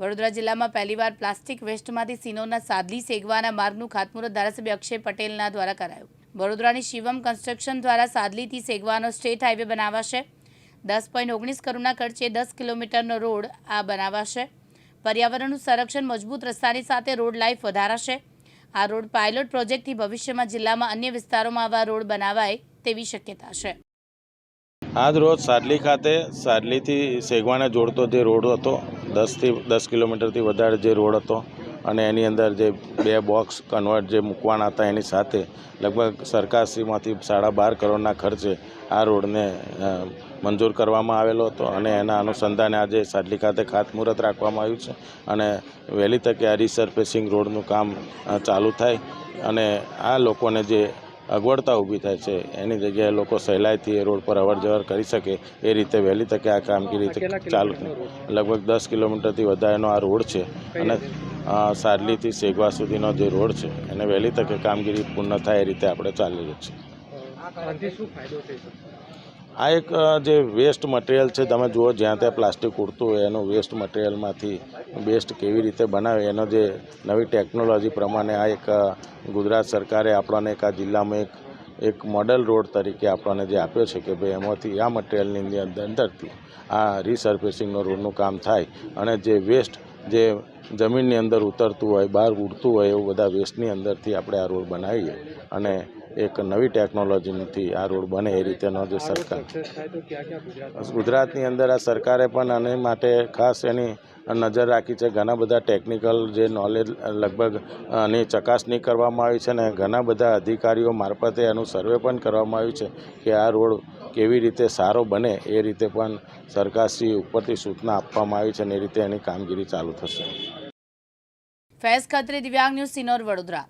વડોદરા જિલ્લામાં પહેલીવાર પ્લાસ્ટિક વેસ્ટમાંથી સિનોરના સાદલી સેગવાના માર્ગનું ખાતમુહૂર્ત ધારાસભ્ય અક્ષય પટેલના દ્વારા કરાયું. વડોદરાની શિવમ કન્સ્ટ્રક્શન દ્વારા સાદલીથી સેગવાનો સ્ટેટ હાઈવે બનાવાશે. દસ પોઈન્ટ ઓગણીસ કરોડના ખર્ચે દસ કિલોમીટરનો રોડ આ બનાવાશે. પર્યાવરણનું સંરક્ષણ મજબૂત રસ્તાની સાથે રોડ લાઈફ વધારાશે. આ રોડ પાયલોટ પ્રોજેક્ટથી ભવિષ્યમાં જિલ્લામાં અન્ય વિસ્તારોમાં આવા રોડ બનાવાય તેવી શક્યતા છે. આજ રોજ સાડલી ખાતે સાડલીથી સેગવાને જોડતો જે રોડ હતો, દસથી દસ કિલોમીટરથી વધારે જે રોડ હતો અને એની અંદર જે બે બોક્સ કન્વર્ટ જે મૂકવાના હતા એની સાથે લગભગ સરકારશ્રીમાંથી સાડા બાર કરોડના ખર્ચે આ રોડને મંજૂર કરવામાં આવેલો હતો અને એના અનુસંધાને આજે સાડલી ખાતે ખાતમુહૂર્ત રાખવામાં આવ્યું છે અને વહેલી તકે આ રિસર્ફેસિંગ રોડનું કામ ચાલુ થાય અને આ લોકોને જે અગવડતા ઊભી થાય છે. એની જગ્યાએ લોકો સહેલાઈથી એ રોડ પર અવર જવર કરી શકે એ રીતે વહેલી તકે આ કામગીરી ચાલુ લગભગ દસ કિલોમીટરથી વધારેનો આ રોડ છે અને સારલીથી સેગવા સુધીનો જે રોડ છે એને વહેલી તકે કામગીરી પૂર્ણ થાય એ રીતે આપણે ચાલી રહ્યું છે આ એક જે વેસ્ટ મટીરિયલ છે, તમે જુઓ, જ્યાં ત્યાં પ્લાસ્ટિક ઉડતું હોય, એનું વેસ્ટ મટીરિયલમાંથી બેસ્ટ કેવી રીતે બનાવે, એનો જે નવી ટેકનોલોજી પ્રમાણે આ એક ગુજરાત સરકારે આપણને એક આ જિલ્લામાં એક એક મોડલ રોડ તરીકે આપણને જે આપ્યો છે કે ભાઈ એમાંથી આ મટીરિયલની અંદર, અંદરથી આ રિસર્ફેસિંગનો રોડનું કામ થાય અને જે વેસ્ટ જે જમીનની અંદર ઉતરતું હોય, બહાર ઉડતું હોય, એવું બધા વેસ્ટની અંદરથી આપણે આ રોડ બનાવીએ. અને એક નવી ટેકનોલોજીથી આ રોડ બને એ રીતેનો જે સરકાર. ગુજરાતની અંદર આ સરકારે પણ આને માટે ખાસ એની નજર રાખી છે. ઘણા બધા ટેકનિકલ જે નોલેજ લગભગ આની ચકાસણી કરવામાં આવી છે ને ઘણા બધા અધિકારીઓ મારફતે એનું સર્વે પણ કરવામાં આવ્યું છે કે આ રોડ કેવી રીતે સારો બને એ રીતે પણ સરકારશ્રી ઉપરથી સૂચના આપવામાં આવી છે અને એ રીતે એની કામગીરી ચાલુ થશે. ફેસ ખત્રી દિવ્યાંગ ન્યૂઝ સિનોર વડોદરા.